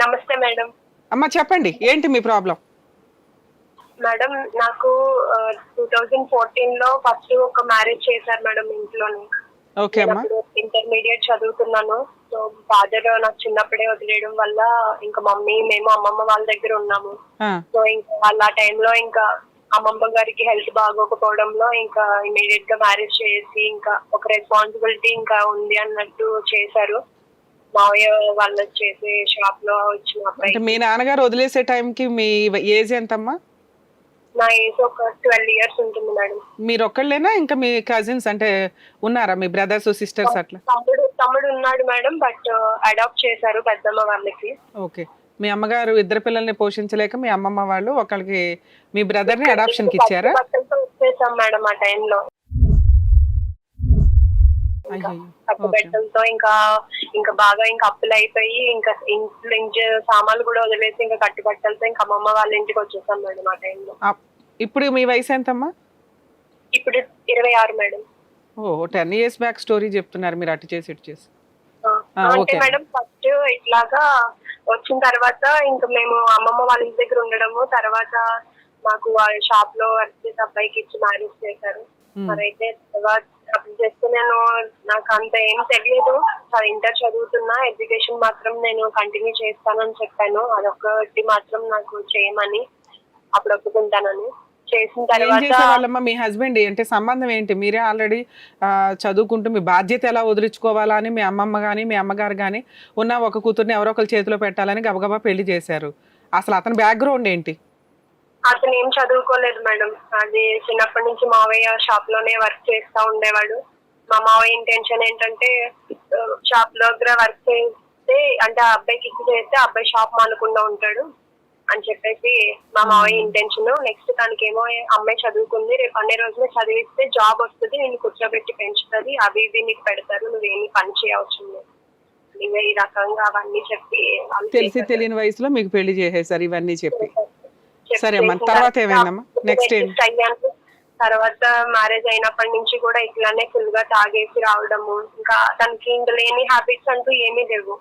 నమస్తే మేడం. అమ్మ చెప్పండి. ఏంటి మీ ప్రాబ్లం? మేడం నాకు టూ థౌజండ్ ఫోర్టీన్లో ఫస్ట్ ఒక మ్యారేజ్ చేశారు మేడం ఇంట్లోని. ఓకే అమ్మా. ఇంటర్మీడియట్ చదువుతున్నాను. సో ఫాదర్ నాకు చిన్నప్పుడే వదిలేయడం వల్ల ఇంకా మమ్మీ మేము అమ్మమ్మ వాళ్ళ దగ్గర ఉన్నాము. సో ఇంకా వాళ్ళ ఆ టైంలో ఇంకా అమ్మమ్మ గారికి హెల్త్ బాగోకపోవడంలో ఇంకా ఇమీడియట్గా మ్యారేజ్ చేసి ఇంకా ఒక రెస్పాన్సిబిలిటీ ఇంకా ఉంది అన్నట్టు చేశారు. మావయ్య వాళ్ళు చేసే షాప్లో వచ్చిన అంటే మీ నాన్నగారు వదిలేసే టైంకి మీ ఏజ్ ఎంతమ్మా? నా ఏజ్ ఒక ట్వెల్వ్ ఇయర్స్ ఉంటుంది మేడం మీరు ఒక్కళ్ళేనా ఇంకా మీ కజిన్స్ అంటే ఉన్నారా? మీ బ్రదర్స్ సిస్టర్స్ అట్లా? తమ్ముడు తమ్ముడు ఉన్నాడు మేడం బట్ అడాప్ట్ చేశారు పెద్దమ్మ వాళ్ళకి. ఓకే. మీ అమ్మగారు ఇద్దరు పిల్లల్ని పోషించలేక మీ అమ్మమ్మ వాళ్ళు ఒకళ్ళకి మీ బ్రదర్ని అడాప్షన్కి ఇచ్చారా? బట్టలతో వచ్చేసాం మేడం ఆ టైంలో ఓకే. బెట్టలతో ఇంకా ఇంకా బాగా ఇంకా అప్పులు అయిపోయి ఇంకా ఇంట్లో ఇంటి సామాన్లు కూడా వదిలేసి ఇంకా కట్టుబట్టలతో ఇంకా అమ్మమ్మ వాళ్ళ ఇంటికి వచ్చేసాం మేడం ఆ టైంలో. ఇప్పుడు మీ వయసు ఎంతమ్మా? ఇప్పుడు ఇరవై ఆరు madam. Oh ten years back story చెప్తున్నారు మీరు అటు చేసి ఇటు చేసి. అంటే. మేడం ఫస్ట్ ఇట్లాగా వచ్చిన తర్వాత ఇంకా మేము అమ్మమ్మ వాళ్ళ ఇంటి దగ్గర ఉండడము తర్వాత మాకు వాళ్ళ షాప్లో వర్క్ చేసే అబ్బాయికి ఇచ్చి మ్యారేజ్ చేశారు. మరైతే తర్వాత జస్ట్ నేను నాకు అంత ఏం తెలియదు. ఇంటర్ చదువుతున్నా ఎడ్యుకేషన్ మాత్రం నేను కంటిన్యూ చేస్తానని చెప్పాను. అదొకటి మాత్రం నాకు చేయమని అప్పుడు ఒప్పుకుంటానని. చేసిన తర్వాత మీ హస్బెండ్ అంటే సంబంధం ఏంటి? మీరే ఆల్రెడీ చదువుకుంటూ మీ బాధ్యత ఎలా వదిలించుకోవాలా అని మీ అమ్మమ్మ కానీ మీ అమ్మగారు కానీ ఉన్న ఒక కూతుర్ని ఎవరో ఒకరు చేతిలో పెట్టాలని గబగబా పెళ్ళి చేశారు. అసలు అతని బ్యాక్గ్రౌండ్ ఏంటి? అతను ఏం చదువుకోలేదు మేడం. అది చిన్నప్పటి నుంచి మావయ్య షాప్లోనే వర్క్ చేస్తా ఉండేవాడు. మా మావయ్య ఇంటెన్షన్ ఏంటంటే షాప్లో దగ్గర వర్క్ చేస్తే అంటే ఆ అబ్బాయికి ఇచ్చి చేస్తే అబ్బాయి షాప్ మానకుండా ఉంటాడు అని చెప్పేసి మా మావయ్య ఇంటెన్షన్ నెక్స్ట్ తనకేమో అమ్మాయి చదువుకుంది. రేపు అన్ని రోజులు చదివిస్తే జాబ్ వస్తుంది నేను కూర్చోబెట్టి పెంచుతుంది అవి ఇవి నీకు పెడతారు నువ్వేమి పని చేయవలసింది ఇంకా ఈ రకంగా అవన్నీ చెప్పి తెలిసి. తెలియని వయసులో మీకు పెళ్ళి చేసేసారు ఇవన్నీ చెప్పి. సరే అమ్మా, తర్వాత ఏమైందమ్మా? Adjust అయ్యాను. తర్వాత మ్యారేజ్ అయినప్పటి నుంచి కూడా ఇట్లానే ఫుల్గా తాగేసి రావడము ఇంకా తనకి ఇంకా లేని హ్యాబిట్స్ అంటూ ఏమీ లేవు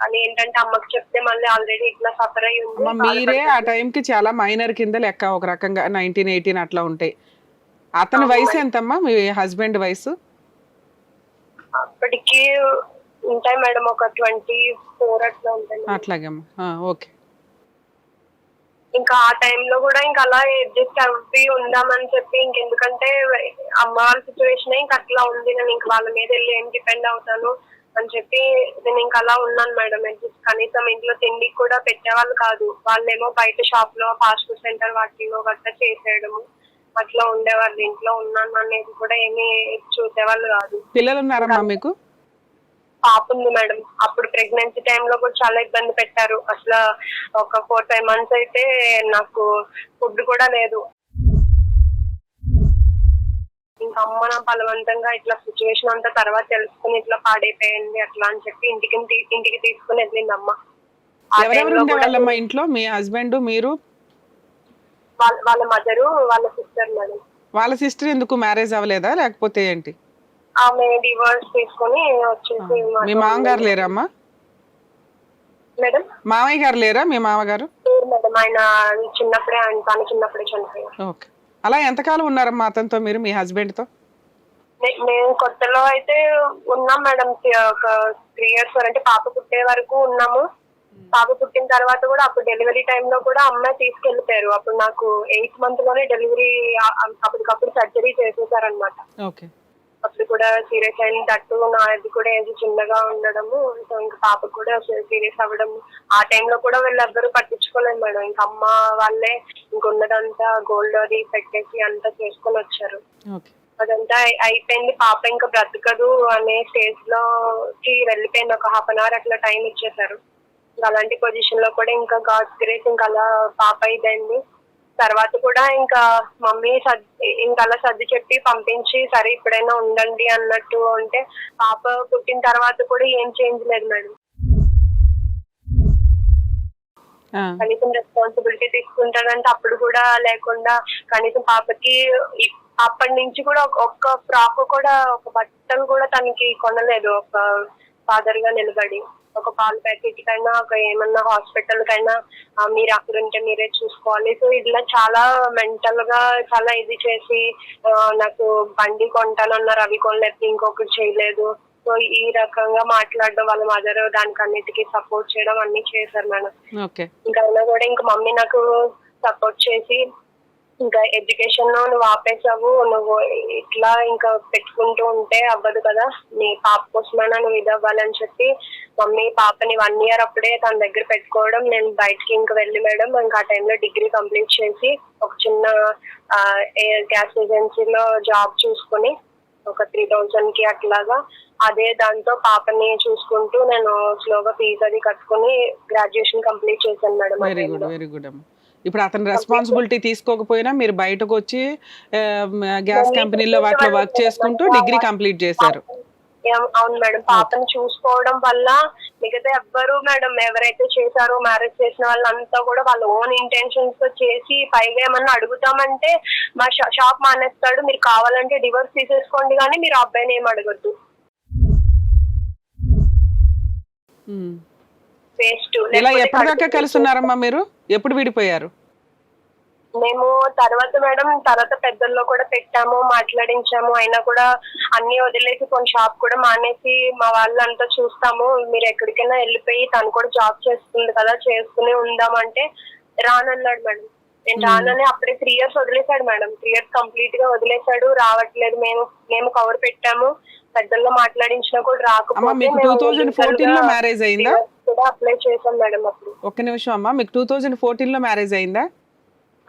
అని ఏంటంటే అమ్మకి చెప్తే మళ్ళీ ఆల్రెడీ ఇట్లా సఫర్ అయి ఉంది మీరే ఆ టైంకి చాలా మైనర్ కింద లెక్క ఒక రకంగా నైన్టీన్ ఎయిటీన్ అట్లా ఉంటాయి అతని వయసు. ఎంతమ్మా మీ హస్బెండ్ వయసు అప్పటికి ఉంటాయి మేడం ఒక ట్వంటీ ఫోర్ అట్లా ఉంటాయి మేడం. అట్లాగమ్మా ఓకే. ఇంకా ఆ టైంలో కూడా ఇంకా అలా అడ్జస్ట్ అవ్వి ఉందామని చెప్పి ఇంకెందుకంటే అమ్మ వాళ్ళ సిచ్యువేషన్ ఇంకా అట్లా ఉంది. నేను ఇంకా వాళ్ళ మీద వెళ్ళి ఏం డిపెండ్ అవుతాను అని చెప్పి నేను ఇంకా అలా ఉన్నాను మేడం. అడ్జస్ట్ కనీసం ఇంట్లో తిండికి కూడా పెట్టేవాళ్ళు కాదు. వాళ్ళేమో బయట షాప్లో ఫాస్ట్ ఫుడ్ సెంటర్ వాటిలో గట్రా చేసేయడము అట్లా ఉండేవాళ్ళు. ఇంట్లో ఉన్నాను అనేది కూడా ఏమీ చూసేవాళ్ళు కాదు. పిల్లలు ఉన్నారమ్మా మీకు? పాప ఉంది మేడం. అప్పుడు ప్రెగ్నెన్సీ టైంలో కూడా చాలా ఇబ్బంది పెట్టారు. అసలు ఒక ఫోర్ ఫైవ్ మంత్స్ అయితే నాకు ఫుడ్ కూడా లేదు. ఇంకా అమ్మ నా బలవంతంగా ఇట్లా సిచ్యువేషన్ అంతా తర్వాత తెలుసుకుని ఇట్లా పాడైపోయింది అట్లా అని చెప్పి ఇంటికి ఇంటికి తీసుకుని వెళ్ళింది అమ్మ. ఎవరెవరు ఉండేవాళ్ళమ్మా ఇంట్లో? మీ హస్బెండ్ మీరు? వాళ్ళ వాళ్ళ మదరు వాళ్ళ సిస్టర్ మేడం. వాళ్ళ సిస్టర్ ఎందుకు మ్యారేజ్ అవ్వలేదా? లేకపోతే ఏంటి? ఆమె డివోర్స్ తీసుకొని వచ్చేసి మీ మామగారు లేరమ్మా? మేడం? మామయ్య గారు లేరా మీ మామగారు? మేడం ఆయన చిన్నప్పుడే ఆయన తను చిన్నప్పుడే చనిపోయారు. ఓకే. అలా ఎంతకాలం ఉన్నారమ్మా అతనితో మీరు మీ హస్బెండ్తో మేము కొత్తలో అయితే ఉన్నాం మేడం ఒక త్రీ ఇయర్స్ అంటే పాప పుట్టే వరకు ఉన్నాము. పాప పుట్టిన తర్వాత కూడా అప్పుడు డెలివరీ టైంలో కూడా అమ్మాయి తీసుకెళ్ళిపోయారు అప్పుడు నాకు ఎయిత్ మంత్లోనే డెలివరీ అప్పటికప్పుడు సర్జరీ చేసేసారనమాట ఓకే. అప్పుడు కూడా సీరియస్ అయిన తట్టు నాది కూడా ఏజ్ చిన్నగా ఉండడము సో ఇంకా పాప కూడా సీరియస్ అవ్వడం. ఆ టైంలో కూడా వీళ్ళెవ్వరూ పట్టించుకోలేదు మేడం. ఇంకా అమ్మ వాళ్ళే ఇంకున్నదంతా గోల్డ్ అది పెట్టేసి అంతా చేసుకొని వచ్చారు. అదంతా అయి- అయిపోయింది. పాప ఇంకా బ్రతకదు అనే స్టేజ్లోకి వెళ్ళిపోయింది. ఒక హాఫ్ అన్ అవర్ అట్లా టైం ఇచ్చేసారు. ఇంకా అలాంటి పొజిషన్లో కూడా ఇంకా గాడ్స్ గ్రేస్ ఇంకా అలా పాప ఇదైంది. తర్వాత కూడా ఇంకా మమ్మీ సర్ది ఇంకా అలా సర్ది చెప్పి పంపించి సరే ఇప్పుడైనా ఉండండి అన్నట్టు అంటే పాప పుట్టిన తర్వాత కూడా ఏం చేంజ్ లేదు మేడం. కనీసం రెస్పాన్సిబిలిటీ తీసుకుంటాడంటే అప్పుడు కూడా లేకుండా కనీసం పాపకి అప్పటి నుంచి కూడా ఒక- ఒక్క ఫ్రాక్ కూడా ఒక బట్టలు కూడా తనకి కొనలేదు ఒక ఫాదర్గా నిలబడి. ఒక పాల ప్యాకెట్ కైనా ఒక ఏమన్నా హాస్పిటల్ కైనా మీరు అక్కడ ఉంటే మీరే చూసుకోవాలి. సో ఇట్లా చాలా మెంటల్గా చాలా ఇది చేసి నాకు బండి కొంటానన్నారు అవి కొనలేదు ఇంకొకటి చేయలేదు. సో ఈ రకంగా మాట్లాడడం వాళ్ళ మదర్ దానికి అన్నిటికీ సపోర్ట్ చేయడం అన్ని చేశారు మేడం. ఇంకా అయినా కూడా ఇంకా మమ్మీ నాకు సపోర్ట్ చేసి ఇంకా ఎడ్యుకేషన్లో నువ్వు ఆపేసావు నువ్వు ఇట్లా ఇంకా పెట్టుకుంటూ ఉంటే అవ్వదు కదా. నీ పాప కోసమైనా నువ్వు ఇది అవ్వాలని చెప్పి మమ్మీ పాపని వన్ ఇయర్ అప్పుడే తన దగ్గర పెట్టుకోవడం నేను బయటకి ఇంకా వెళ్ళి మేడం ఇంకా ఆ టైంలో డిగ్రీ కంప్లీట్ చేసి ఒక చిన్న గ్యాస్ ఏజెన్సీలో జాబ్ చూసుకుని ఒక త్రీ థౌజండ్కి అట్లాగా అదే దాంతో పాపని చూసుకుంటూ నేను స్లోగా ఫీజు అది కట్టుకుని గ్రాడ్యుయేషన్ కంప్లీట్ చేశాను madam very good. Very good అమ్మ. ఇప్పుడు అతను రెస్పాన్సిబిలిటీ తీసుకోకపోయినా మీరు బయటకు వచ్చి గ్యాస్ కంపెనీలో వాటిలో వర్క్ చేసుకుంటూ డిగ్రీ కంప్లీట్ చేశారు. అవును మేడం. పాపని చూసుకోవడం వల్ల మిగతా ఎవ్వరు మేడం ఎవరైతే చేశారో మ్యారేజ్ చేసిన వాళ్ళంతా కూడా వాళ్ళ ఓన్ ఇంటెన్షన్స్తో చేసి పైగా ఏమన్నా అడుగుతామంటే మా షాప్ మానేస్తాడు. మీరు కావాలంటే డివోర్స్ తీసేసుకోండి కానీ మీరు అబ్బాయిని ఏం అడగద్దు. వేస్ట్ ఇలా ఎప్పటిదాకా కలిసి ఉన్నారమ్మా మీరు? ఎప్పుడు విడిపోయారు? మేము తర్వాత మేడం తర్వాత పెద్దల్లో కూడా పెట్టాము మాట్లాడించాము. అయినా కూడా అన్ని వదిలేసి కొన్ని షాప్ కూడా మానేసి మా వాళ్ళంతా చూస్తాము. మీరు ఎక్కడికైనా వెళ్ళిపోయి తను కూడా జాబ్ చేస్తుంది కదా చేసుకుని ఉందామంటే రానన్నాడు మేడం. నేను రానని అప్పుడే త్రీ ఇయర్స్ వదిలేశాడు మేడం. త్రీ ఇయర్స్ కంప్లీట్గా వదిలేశాడు. రావట్లేదు. మేము మేము కవర్ పెట్టాము. పెద్దల్లో మాట్లాడించినా కూడా రాకపోతే అప్లై చేశాం మేడం అప్పుడు. ఒక్క నిమిషం అమ్మా మీకు టూ థౌజండ్ ఫోర్టీన్లో మ్యారేజ్ అయిందా?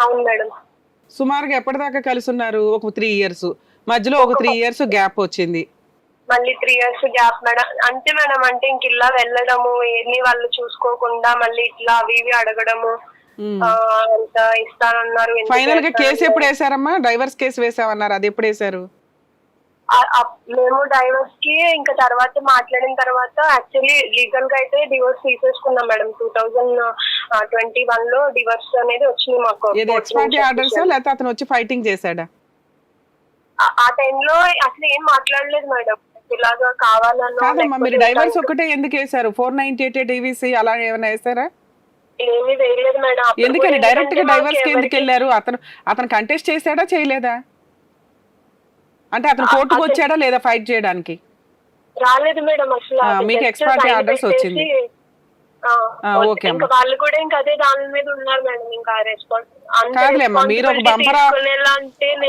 అవును మేడం. సుమారుగా ఎప్పటిదాకా కలిసి ఉన్నారు ఒక త్రీ ఇయర్స్ మధ్యలో ఒక త్రీ ఇయర్స్ గ్యాప్ వచ్చింది. మళ్ళీ త్రీ ఇయర్స్ గ్యాప్ మేడం. అంతే మేడం అంటే ఇంక ఇలా వెళ్ళడము ఏమి వాళ్ళు చూసుకోకుండా మళ్ళీ ఇట్లా అవి ఇవి అడగడము అంత ఇస్తానన్నారు ఎందుకు ఫైనల్గా కేసు? ఎప్పుడు వేసారమ్మా డైవర్స్ కేసు వేసామన్నారు. అది ఎప్పుడు వేసారు ఆ- ఆ- మేము డైవర్స్కి ఇంకా తర్వాత మాట్లాడిన తర్వాత యాక్చువల్లీ లీగల్గా అయితే డివోర్స్ తీసేసుకున్నాం మేడం. టూ థౌజండ్ ట్వంటీ వన్లో డివోర్స్ అనేది వచ్చింది మాకు. ఏది ఎక్స్పర్టీ ఆర్డర్స్. లేకపోతే అతను వచ్చి ఫైటింగ్ చేశాడా? ఆ- టైంలో అసలు ఏం మాట్లాడలేదు మేడం. ఇలాగా కావాలన్నా మీరు డైవర్స్ ఒకటే ఎందుకు వేశారు? ఫోర్ నైన్టీ ఎయిట్ డివిసి అలా ఏమైనా వేసారా ఏమీ వేయలేదు మేడం. ఎందుకని డైరెక్ట్గా డైవర్స్కి ఎందుకు వెళ్ళారు? అతను అతను కంటెస్ట్ చేశాడా చేయలేదా? అంటే అతను కోర్టుకు వచ్చాడా లేదా ఫైట్ చేయడానికి? రాలేదు మేడం అసలు. మీకు orders పెట్టేసి, వచ్చింది. ఓకే ఇంకా. వాళ్ళు కూడా ఇంకా అదే దాని మీద ఉన్నారు మేడం ఇంకా రెస్పాన్స్ కాదులేమ్మా, మీరు ఒక బంపరా-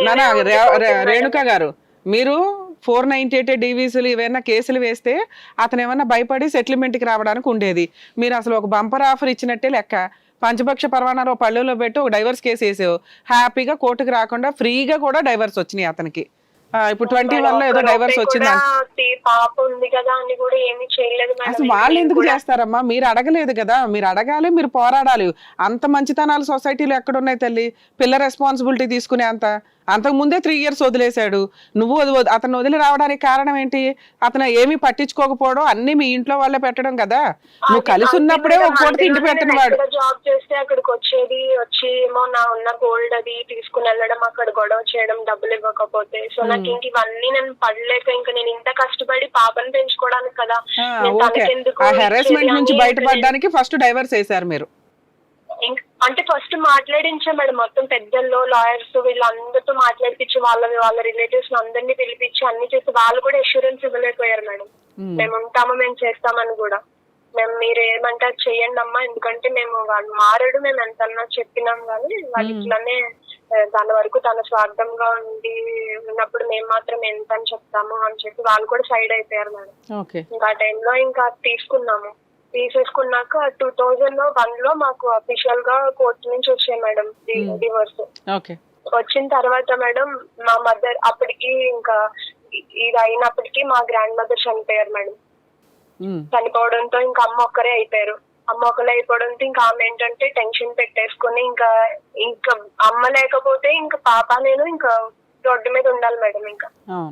నానా రే- రే- రేణుక గారు మీరు ఫోర్ నైన్టీ ఎయిట్ డీవీసీలు ఏవైనా కేసులు వేస్తే అతను ఏమన్నా భయపడి సెటిల్మెంట్కి రావడానికి ఉండేది. మీరు అసలు ఒక బంపర్ ఆఫర్ ఇచ్చినట్టే లెక్క. పంచపక్ష పరమాణాలు ఒక పళ్ళెంలో పెట్టి ఒక డైవర్స్ కేసు వేసావు. హ్యాపీగా కోర్టుకు రాకుండా ఫ్రీగా కూడా డైవర్స్ వచ్చినాయి అతనికి. ఇప్పుడు ట్వంటీ వన్లో ఏదో డైవర్స్ వచ్చింది పాప ఉంది కదా అని కూడా ఏమీ చేయలేదు అసలు వాళ్ళు ఎందుకు చేస్తారమ్మా? మీరు అడగలేదు కదా. మీరు అడగాలి మీరు పోరాడాలి. అంత మంచితనాలు సొసైటీలో ఎక్కడున్నాయి తల్లి? పిల్ల రెస్పాన్సిబిలిటీ తీసుకునే అంత. అంతకు ముందే త్రీ ఇయర్స్ వదిలేశాడు. నువ్వు అతను వదిలి రావడానికి కారణం ఏంటి? అతను ఏమీ పట్టించుకోకపోవడం అన్ని మీ ఇంట్లో వాళ్ళే పెట్టడం కదా. నువ్వు కలిసి ఉన్నప్పుడే ఒక పూట తిండి పెట్టిన వాడు. జాబ్ చేస్తే అక్కడికి వచ్చేది వచ్చి ఏమో నా ఉన్న గోల్డ్ అది తీసుకుని వెళ్ళడం అక్కడ గొడవ చేయడం డబ్బులు ఇవ్వకపోతే. సో నాకు ఇంక ఇవన్నీ నేను పడలేక ఇంకా నేను ఇంత కష్టపడి పాపని పెంచుకోవడానికి కదా. హెరాస్మెంట్ నుంచి బయటపడడానికి ఫస్ట్ డైవర్స్ వేశారు మీరు. అంటే ఫస్ట్ మాట్లాడించాం మేడం మొత్తం పెద్దల్లో లాయర్స్ వీళ్ళందరితో మాట్లాడిపించి వాళ్ళ వాళ్ళ రిలేటివ్స్ అందరినీ పిలిపించి అన్ని చేసి వాళ్ళు కూడా అష్యూరెన్స్ ఇవ్వలేకపోయారు మేడం. ఉమ్. మేము ఉంటాము మేము చేస్తామని కూడా. మేము మీరు ఏమంటారు చెయ్యండి అమ్మా ఎందుకంటే మేము వాళ్ళు మారడు మేము ఎంత చెప్పినాం కానీ వాళ్ళు ఇట్లానే ఆ, తన వరకు తన స్వార్థంగా ఉండి ఉన్నప్పుడు మేము మాత్రం ఎంత అని చెప్తాము అని చెప్పి వాళ్ళు కూడా సైడ్ అయిపోయారు మేడం. ఇంకా ఆ టైంలో ఇంకా తీసుకున్నాము. తీసేసుకున్నాక టూ థౌజండ్ వన్లో మాకు అఫీషియల్గా కోర్టు నుంచి వచ్చాయి మేడం డివోర్స్ ఓకే వచ్చిన తర్వాత మేడం మా మదర్ అప్పటికి ఇంకా ఇది అయినప్పటికీ మా గ్రాండ్ మదర్ చనిపోయారు మేడం. ఉమ్. చనిపోవడంతో ఇంకా అమ్మ ఒక్కరే అయిపోయారు. అమ్మ ఒక్కరే అయిపోవడంతో ఇంకా ఆమె ఏంటంటే టెన్షన్ పెట్టేసుకొని ఇంకా ఇంకా అమ్మ లేకపోతే ఇంకా పాప నేను ఇంకా రోడ్డు మీద ఉండాలి మేడం ఇంకా.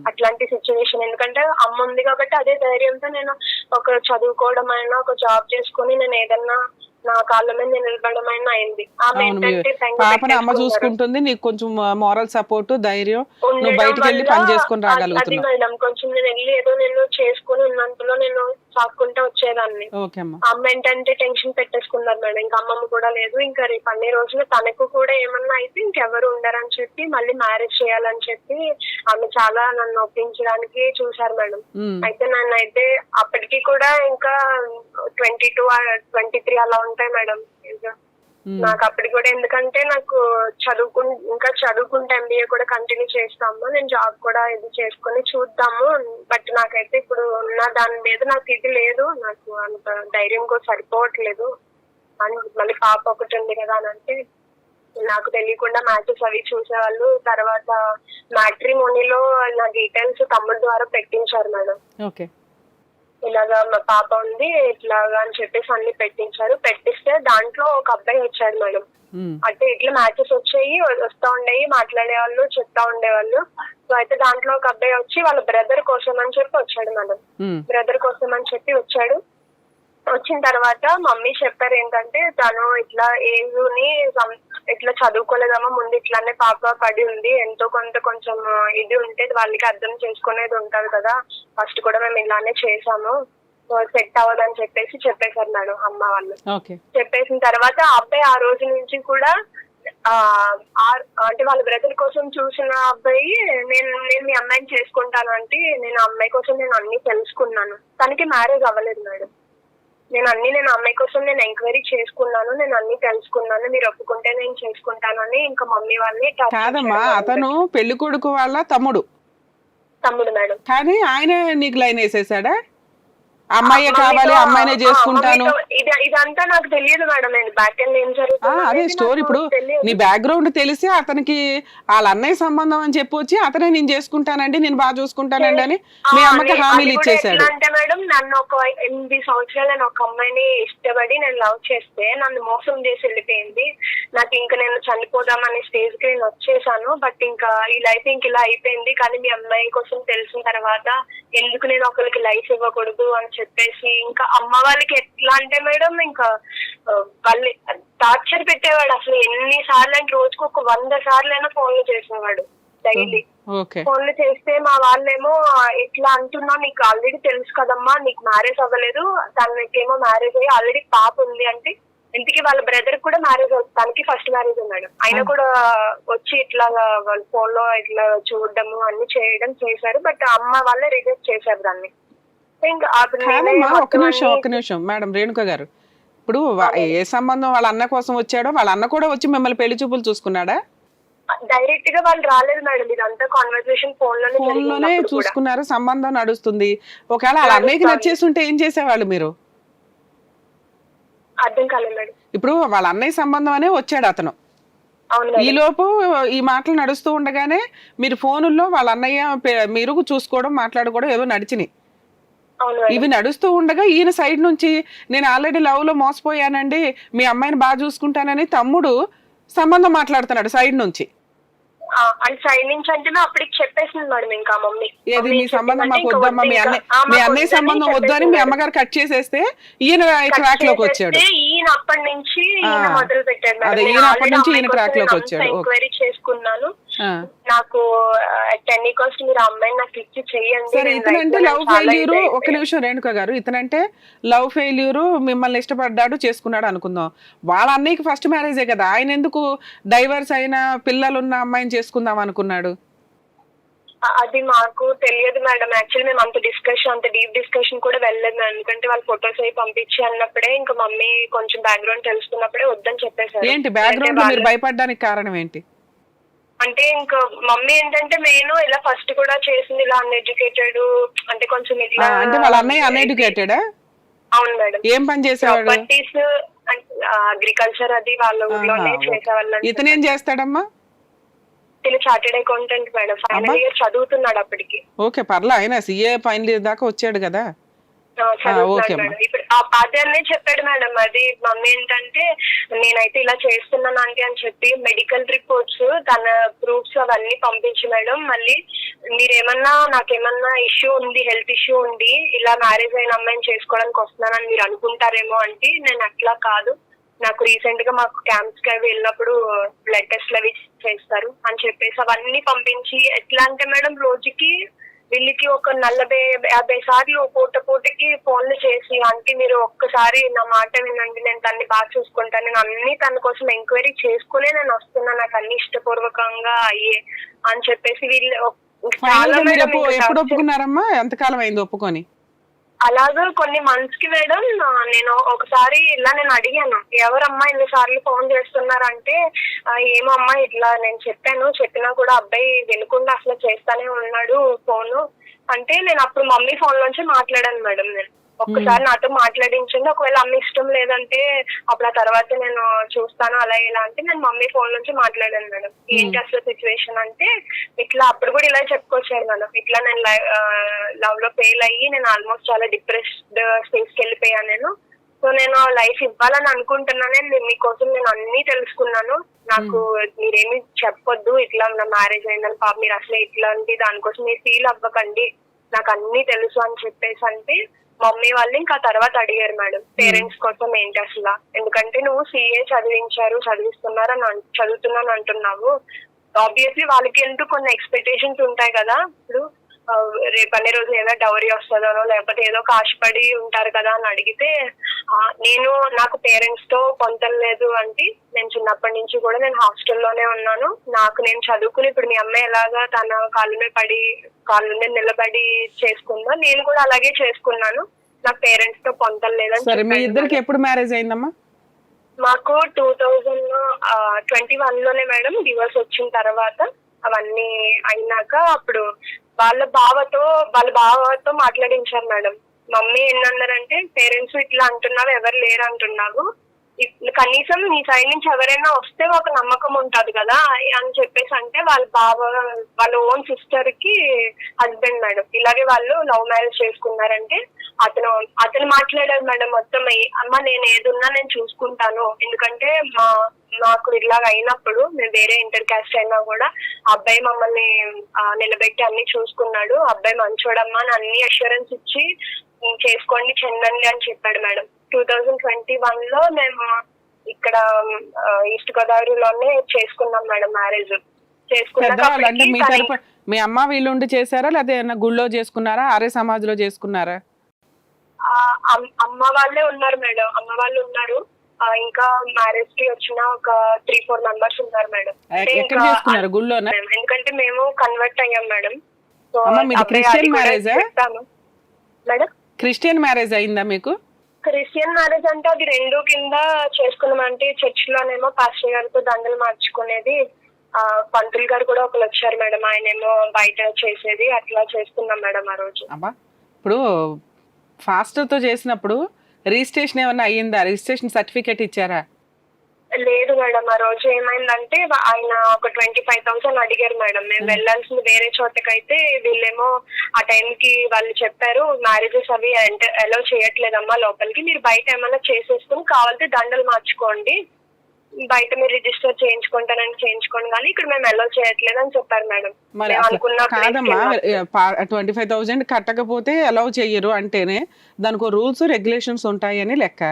అట్లాంటి సిచ్యువేషన్ ఎందుకంటే అమ్మ ఉంది కాబట్టి అదే ధైర్యంతో నేను ఒక చదువుకోవడం అయినా ఒక జాబ్ చేసుకొని నేను ఏదన్నా నా కాళ్ళ మీద నిలబడమైనా అయింది. ఆమె ఏంటంటే పాపని అమ్మ. చూసుకుంటుంది నీకు కొంచెం మారల్ సపోర్ట్ ధైర్యం నువ్వు బయటికి వెళ్ళి పని చేసుకొని రాగలుగుతున్నావు. మేడం కొంచెం నేను వెళ్ళి ఏదో నేను చేసుకుని ఉన్నంతలో నేను సాక్కుంటూ వచ్చేదాన్ని. ఓకే అమ్మా. అమ్మ ఏంటంటే టెన్షన్ పెట్టేసుకున్నారు మేడం ఇంకా అమ్మమ్మ కూడా లేదు ఇంకా రేపు అన్ని రోజులు తనకు కూడా ఏమన్నా అయితే ఇంకెవరు ఉండరని చెప్పి మళ్ళీ మ్యారేజ్ చేయాలని చెప్పి ఆమె చాలా నన్ను ఒప్పించడానికి చూసారు మేడం. అయితే నన్ను అయితే అప్పటికి కూడా ఇంకా ట్వంటీ టూ ట్వంటీ త్రీ అలా ఉంటాయి మేడం. నాకు అప్పటికి కూడా ఎందుకంటే నాకు చదువుకు ఇంకా చదువుకుంటే ఎంబీఏ కూడా కంటిన్యూ చేస్తాము. నేను జాబ్ కూడా ఇది చేసుకొని చూద్దాము. బట్ నాకైతే ఇప్పుడు ఉన్న దాని మీద నాకు ఇది లేదు. నాకు అంత ధైర్యం కూడా సరిపోవట్లేదు. అని మళ్ళీ పాప ఒకటి ఉంది కదా అని అంటే నాకు తెలియకుండా మ్యాచెస్ అవి చూసేవాళ్ళు. తర్వాత మ్యాట్రిమోనీలో నా డీటెయిల్స్ తమ్ముడు ద్వారా పెట్టించారు మేడం. ఇలాగా మా పాప ఉంది ఇట్లాగా అని చెప్పేసి అన్ని పెట్టించారు. పెట్టిస్తే దాంట్లో ఒక అబ్బాయి వచ్చాడు మేడం. అంటే ఇట్లా మ్యాచెస్ వచ్చాయి వస్తా ఉండేవి మాట్లాడే వాళ్ళు చెప్తా ఉండేవాళ్ళు. సో అయితే దాంట్లో ఒక అబ్బాయి వచ్చి వాళ్ళ బ్రదర్ కోసం అని చెప్పి వచ్చాడు మేడం. బ్రదర్ కోసం అని చెప్పి వచ్చాడు. వచ్చిన తర్వాత మమ్మీ చెప్పారు ఏంటంటే తను ఇట్లా ఏజుని ఇట్లా చదువుకోలేదమ్మా ముందు ఇట్లానే పాప పడి ఉంది. ఎంతో కొంత కొంచెం ఇది ఉంటే వాళ్ళకి అర్థం చేసుకునేది ఉంటది కదా. ఫస్ట్ కూడా మేము ఇలానే చేసాము సెట్ అవ్వదని చెప్పేసి చెప్పేశారు మేడం అమ్మ వాళ్ళు. చెప్పేసిన తర్వాత ఆ అబ్బాయి ఆ రోజు నుంచి కూడా అంటే వాళ్ళ బ్రదర్ కోసం చూసిన అబ్బాయి నేను నేను మీ అమ్మాయిని చేసుకుంటాను అంటే నేను అమ్మాయి కోసం నేను అన్ని తెలుసుకున్నాను. తనకి మ్యారేజ్ అవ్వలేదు మేడం. నేను అన్ని నేను అమ్మాయి కోసం నేను ఎంక్వైరీ చేసుకున్నాను నేను అన్ని తెలుసుకున్నాను మీరు ఒప్పుకుంటే నేను చేసుకుంటాను అని ఇంకా మమ్మీ వాళ్ళని కాదమ్మా. అతను పెళ్ళి కొడుకు వాళ్ళ తమ్ముడు. తమ్ముడు మేడం. కానీ ఆయన నీకు లైన్ వేసేసాడా? అమ్మాయే కావాలి అమ్మాయినే చేసుకుంటాను. ఇదంతా నాకు తెలియదు మేడం నేను బ్యాక్ ఎండ్ ఏం జరుగుతుంది అదే స్టోరీ ఇప్పుడు. నీ బ్యాక్గ్రౌండ్ తెలిసి అతనికి వాళ్ళ అన్నయ్య సంబంధం అని చెప్పి వచ్చి అతనే నేను చేసుకుంటానండి నేను బాగా చూసుకుంటానండి అని మీ అమ్మకి హామీలు ఎట్లా అంటే మేడం నన్ను ఒక ఎనిమిది సంవత్సరాలు నేను ఒక అమ్మాయిని ఇష్టపడి నేను లవ్ చేస్తే నన్ను మోసం చేసి వెళ్ళిపోయింది నాకు ఇంకా నేను చనిపోదామనే స్టేజ్కి నేను వచ్చేసాను బట్ ఇంకా ఈ లైఫ్ ఇంక ఇలా అయిపోయింది. కానీ మీ అమ్మాయి కోసం తెలిసిన తర్వాత ఎందుకు నేను ఒకరికి లైఫ్ ఇవ్వకూడదు అని చెప్పేసి ఇంకా అమ్మ వాళ్ళకి ఎట్లా అంటే మేడం ఇంకా వాళ్ళు టార్చర్ పెట్టేవాడు అసలు ఎన్ని సార్లు అంటే రోజుకు ఒక వంద సార్లు అయినా ఫోన్లు చేసేవాడు డైలీ. ఫోన్లు చేస్తే మా వాళ్ళేమో ఇట్లా అంటున్నా నీకు ఆల్రెడీ తెలుసు కదమ్మా నీకు మ్యారేజ్ అవ్వలేదు తనకేమో మ్యారేజ్ అయ్యి ఆల్రెడీ పాప ఉంది అంటే ఇంటికి వాళ్ళ బ్రదర్ కూడా మ్యారేజ్ తనకి ఫస్ట్ మ్యారేజ్ ఉన్నాడు ఆయన కూడా వచ్చి ఇట్లా వాళ్ళ ఫోన్లో ఇట్లా చూడడము అన్ని చేయడం చేశారు బట్ అమ్మ వాళ్ళే రిజెక్ట్ చేశారు దాన్ని. ఒక్క నిమిషం ఒక్క నిమిషం. మేడం రేణుక గారు ఇప్పుడు ఏ సంబంధం వాళ్ళ అన్న కోసం వచ్చాడో వాళ్ళ అన్న కూడా వచ్చి మిమ్మల్ని పెళ్ళి చూపులు చూసుకున్నాడా? డైరెక్ట్గా వాళ్ళు రాలేదు మేడం. ఇదంతా కాన్వర్సేషన్ ఫోన్లోనే ఫోన్. చూసుకున్నారు సంబంధం నడుస్తుంది. ఒకవేళ వాళ్ళ అన్నయ్యకి నచ్చేసి ఉంటే ఏం చేసేవాళ్ళు మీరు? అర్థం కాలేదు మేడం. ఇప్పుడు వాళ్ళ అన్నయ్య సంబంధం అనే వచ్చాడు అతను. ఈ లోపు ఈ మాటలు నడుస్తూ ఉండగానే మీరు ఫోనుల్లో వాళ్ళ అన్నయ్య మీరు చూసుకోవడం మాట్లాడుకోవడం ఏదో నడిచినాయి. ఇవి నడుస్తూ ఉండగా ఈయన సైడ్ నుంచి నేను ఆల్రెడీ లవ్లో మోసపోయానండి మీ అమ్మాయిని బాగా చూసుకుంటానని తమ్ముడు సంబంధం మాట్లాడుతున్నాడు సైడ్ నుంచి అంటే సైడ్ నుంచి అంటే అప్పటికి చెప్పేసింది మేడం ఇంకా మమ్మీ ఏది మమ్మీ మీ సంబంధం మాకు వద్దమ్మా మీ అన్నయ్య మీ అన్నయ్య సంబంధం వద్దు అని మీ అమ్మగారు కట్ చేసేస్తే ఈయన. ట్రాక్లోకి వచ్చాడు ఈయన అప్పటి నుంచి ఈయన ఆ. మొదలు పెట్టాడు అదే, ఈయన అప్పటి నుంచి ఈయన track లోకి వచ్చాడు. ఎంక్వైరీ చేసుకున్నాను. నాకు టెన్ కాస్ట్ మీరు అమ్మాయిని నాకు ఇచ్చి సరే నేను ఇతనంటే లవ్ ఫెయిల్యూర్ ఒక నిమిషం రేణుక గారు ఇతనంటే లవ్ ఫెయిల్యూర్ మిమ్మల్ని ఇష్టపడ్డాడు చేసుకున్నాడు అనుకుందాం. వాళ్ళ అన్నయ్యకి ఫస్ట్ మ్యారేజే కదా ఆయన ఎందుకు డైవర్స్ అయిన పిల్లలున్న అమ్మాయిని చేసుకుందాం అనుకున్నాడు? అది మాకు తెలియదు మేడం. యాక్చువల్లీ మేము అంత డిస్కషన్ అంత డీప్ డిస్కషన్ కూడా వెళ్ళలేదు ఎందుకంటే వాళ్ళు ఫొటోస్ అవి పంపించి అన్నప్పుడే ఇంకా మమ్మీ కొంచెం బ్యాక్గ్రౌండ్ తెలుసుకున్నప్పుడే వద్దని చెప్పేశారు. ఏంటి బ్యాక్గ్రౌండ్ మీరు భయపడడానికి కారణం ఏంటి? అంటే ఇంకా మమ్మీ ఏంటంటే నేను ఇలా ఫస్ట్ కూడా చేసింది ఇలా అన్ఎడ్యుకేటెడ్ అంటే కొంచెం ఆ, ఇట్లా అంటే వాళ్ళ అన్నయ్య అన్ఎడ్యుకేటెడా అవును మేడం. ఏం పని చేసేవాడు? ప్రాపర్టీస్ అగ్రికల్చర్ అది వాళ్ళ ఊర్లోనే ఆహా. చేసేవాళ్ళం ఇతను ఏం చేస్తాడమ్మా? తిని chartered accountant madam. Final year చదువుతున్నాడు అప్పటికి. ఓకే పర్లే ఆయన సీఏ ఫైనల్ ఇయర్ దాకా వచ్చాడు కదా. ఓకే అమ్మా. మేడం ఇప్పుడు ఆ అదే చెప్పాడు మేడం అది మమ్మీ ఏంటంటే నేనైతే ఇలా చేస్తున్నాను ఆంటీ అని చెప్పి మెడికల్ రిపోర్ట్స్ తన ప్రూఫ్స్ అవన్నీ పంపించి మేడం. మళ్ళీ మీరేమన్నా నాకేమన్నా ఇష్యూ ఉంది హెల్త్ ఇష్యూ ఉంది ఇలా మ్యారేజ్ అయిన అమ్మాయిని చేసుకోవడానికి వస్తున్నానని మీరు అనుకుంటారేమో అంటే నేను అట్లా కాదు. నాకు రీసెంట్గా మాకు క్యాంప్స్కి అవి వెళ్ళినప్పుడు బ్లడ్ టెస్ట్ అవి చేస్తారు అని చెప్పేసి అవన్నీ పంపించి ఎట్లా అంటే మేడం రోజుకి వీళ్ళకి ఒక నలభై యాభై సార్లు పూట పూటకి ఫోన్లు చేసి అంటే మీరు ఒక్కసారి నా మాట వినండి నేను తన్ని బాగా చూసుకుంటాను. నేను అన్ని తన కోసం ఎంక్వైరీ చేసుకునే నేను వస్తున్నా. నాకు అన్ని ఇష్టపూర్వకంగా అయ్యే అని చెప్పేసి వీళ్ళు ఎప్పుడు ఒప్పుకున్నారమ్మా? ఎంతకాలం అయింది ఒప్పుకొని? అలాగే కొన్ని మంత్స్కి మేడం నేను ఒకసారి ఇలా నేను అడిగాను ఎవరమ్మా ఇన్ని సార్లు ఫోన్ చేస్తున్నారంటే ఏమమ్మా ఇట్లా నేను చెప్పాను చెప్పినా కూడా అబ్బాయి వినకుండా అసలు చేస్తానే ఉన్నాడు ఫోను అంటే నేను అప్పుడు మమ్మీ ఫోన్ నుంచి మాట్లాడాను మేడం నేను. ఒక్కసారి నాతో మాట్లాడించండి. ఒకవేళ అమ్మ ఇష్టం లేదంటే అప్పుడు ఆ తర్వాత నేను చూస్తాను అలా ఇలా అంటే నేను మమ్మీ ఫోన్ నుంచి మాట్లాడాను మేడం. ఏంటి అసలు సిచ్యువేషన్ అంటే ఇట్లా అప్పుడు కూడా ఇలా చెప్పుకొచ్చారు మేడం. ఇట్లా నేను లవ్లో ఫెయిల్ అయ్యి నేను ఆల్మోస్ట్ చాలా డిప్రెస్డ్ స్టేజ్కి వెళ్ళిపోయాను నేను. సో నేను లైఫ్ ఇవ్వాలని అనుకుంటున్నాను నేను మీకోసం నేను అన్ని తెలుసుకున్నాను. నాకు మీరేమి చెప్పొద్దు. ఇట్లా నా మ్యారేజ్ అయిందని పాప మీరు అసలు ఇట్లాంటి దానికోసం మీరు ఫీల్ అవ్వకండి. నాకు అన్ని తెలుసు అని చెప్పేసి అంటే మమ్మీ వాళ్ళు ఇంకా తర్వాత అడిగారు మేడం పేరెంట్స్ కోసం ఏంటి అసలు ఎందుకంటే నువ్వు సిఏ చదివించారు చదివిస్తున్నారు అని చదువుతున్నాను అంటున్నావు. ఆబ్వియస్లీ వాళ్ళకి ఎందుకు కొన్ని ఎక్స్పెక్టేషన్స్ ఉంటాయి కదా? ఇప్పుడు రేపు అనే రోజు ఏదో డౌరీ వస్తుందనో లేకపోతే ఏదో ఒక ఆశపడి ఉంటారు కదా అని అడిగితే నేను నాకు పేరెంట్స్తో పొంతం లేదు అంటే నేను చిన్నప్పటి నుంచి కూడా నేను హాస్టల్లోనే ఉన్నాను. నాకు నేను చదువుకుని ఇప్పుడు మీ అమ్మాయి ఎలాగా తన కాళ్ళ మీద పడి కాళ్ళ మీద నిలబడి చేసుకుందో? నేను కూడా అలాగే చేసుకున్నాను. నాకు పేరెంట్స్తో పొంతం లేదని సరే మీ ఇద్దరికి. ఎప్పుడు మ్యారేజ్ అయిందమ్మా? మాకు టూ థౌజండ్ ట్వంటీ వన్లోనే మేడం డివోర్స్ వచ్చిన తర్వాత అవన్నీ అయినాక అప్పుడు వాళ్ళ బావతో వాళ్ళ బావతో మాట్లాడించారు మేడం. మమ్మీ ఏంటన్నారంటే పేరెంట్స్ ఇట్లా అంటున్నారు ఎవరు లేరు అంటున్నారు కనీసం నీ సైడ్ నుంచి ఎవరైనా వస్తే ఒక నమ్మకం ఉంటది కదా అని చెప్పేసి అంటే వాళ్ళ బావ వాళ్ళ ఓన్ సిస్టర్కి హస్బెండ్ మేడం. ఇలాగే వాళ్ళు లవ్ మ్యారేజ్ చేసుకున్నారంటే అతను అతను మాట్లాడారు మేడం మొత్తం అమ్మ నేను ఏదున్నా నేను చూసుకుంటాను. ఎందుకంటే మా నాకు ఇలాగ అయినప్పుడు మేము వేరే ఇంటర్ క్యాస్ట్ అయినా కూడా అబ్బాయి మమ్మల్ని నిలబెట్టి అన్ని చూసుకున్నాడు. అబ్బాయి మంచోడమ్మా అని అన్ని అష్యూరెన్స్ ఇచ్చి "ఉం, చేసుకోండి చెందండి అని చెప్పాడు మేడం. టూ థౌజండ్ ట్వంటీ వన్లో మేము ఇక్కడ ఈస్ట్ గోదావరిలోనే చేసుకున్నాం మేడం మ్యారేజ్ చేసుకున్నాక మీ అమ్మ వీళ్ళు ఉండి చేశారా? లేదా గుళ్ళో చేసుకున్నారా? ఆర్య సమాజ్లో చేసుకున్నారా? అమ్మ వాళ్ళే ఉన్నారు మేడం. అమ్మ వాళ్ళు ఉన్నారు. ఇంకా మ్యారేజ్కి వచ్చిన ఒక త్రీ ఫోర్ మెంబర్స్ ఉన్నారు మేడం. ఎక్కడ చేసుకున్నారు? గుళ్ళోనా? ఎందుకంటే మేము కన్వర్ట్ అయ్యాం మేడం. సో క్రిస్టియన్ మ్యారేజా? మేడం? క్రిస్టియన్ మ్యారేజ్ అయిందా మీకు? క్రిస్టియన్ మ్యారేజ్ అంటే అది రెండు కింద చేసుకున్నాం. అంటే చర్చ్ లోనేమో పాస్టర్ గారితో దండలు మార్చుకునేది. పంతులు గారు కూడా ఒకరు వచ్చారు మేడం. ఆయనేమో బయట చేసేది. అట్లా చేసుకున్నాం మేడం ఆ రోజు. ఇప్పుడు ఫాస్టర్తో చేసినప్పుడు రిజిస్ట్రేషన్ ఏమన్నా అయ్యిందా? రిజిస్ట్రేషన్ సర్టిఫికేట్ ఇచ్చారా? లేదు మేడం. ఆ రోజు ఏమైందంటే ఆయన ఒక ట్వంటీ ఫైవ్ థౌసండ్ అడిగారు మేడం. మేము వెళ్ళాల్సింది వేరే చోటకైతే వీళ్ళేమో ఆ time కి వాళ్ళు చెప్పారు మ్యారేజెస్ అవి అలౌ చేయట్లేదమ్మా లోపలికి. మీరు బయట ఏమైనా చేసేసుకుని కావాలంటే దండలు మార్చుకోండి. బయట మీరు రిజిస్టర్ చేయించుకుంటారని చేయించుకోండి కానీ ఇక్కడ మేము అలౌ చేయట్లేదు అని చెప్పారు మేడం. మరి కాదమ్మా. ట్వంటీ ఫైవ్ థౌజండ్ కట్టకపోతే అలౌ చెయ్యరు అంటేనే దానికి రూల్స్ రెగ్యులేషన్స్ ఉంటాయని లెక్క.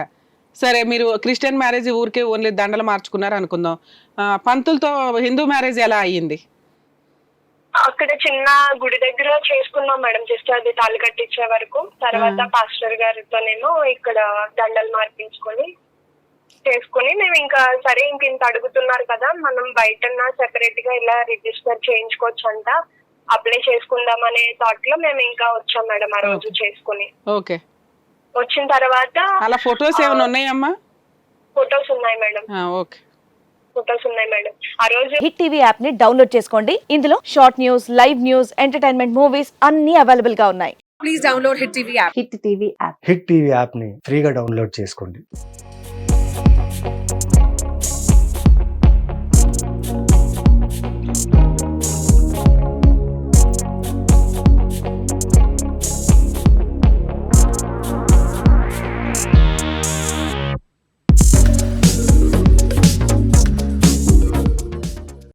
సరే మీరు క్రిస్టియన్ మ్యారేజ్ ఊరికే ఓన్లీ దండలు మార్చుకున్నారు అనుకుందాం. పంతులతో హిందూ మ్యారేజ్ ఎలా అయ్యింది? అక్కడ చిన్న గుడి దగ్గర చేసుకున్నాం మేడం జస్ట్ అది తాళి కట్టించే వరకు. తర్వాత పాస్టర్ గారితోనేమో ఇక్కడ దండలు మార్పించుకొని చేసుకుని మేము ఇంకా సరే ఇంక ఇంత అడుగుతున్నారు కదా మనం బయట సెపరేట్గా ఇలా రిజిస్టర్ చేయించుకోవచ్చు అంట అప్లై చేసుకుందాం అనే థాట్లో మేము ఇంకా వచ్చాం మేడం ఆ రోజు చేసుకుని. ఓకే. వచ్చిన తర్వాత అలా ఫొటోస్ ఏమైనా ఉన్నాయమ్మా? ఫొటోస్ ఉన్నాయి మేడం. ఆ, ఓకే. ఫొటోస్ ఉన్నాయి మేడం. ఆ రోజు హిట్ టీవీ యాప్ని డౌన్లోడ్ చేసుకోండి. ఇందులో short news live news entertainment movies అన్ని అవైలబుల్గా ఉన్నాయి. Please download Hit TV app. Hit TV app. Hit TV యాప్ని ఫ్రీగా డౌన్లోడ్ చేసుకోండి.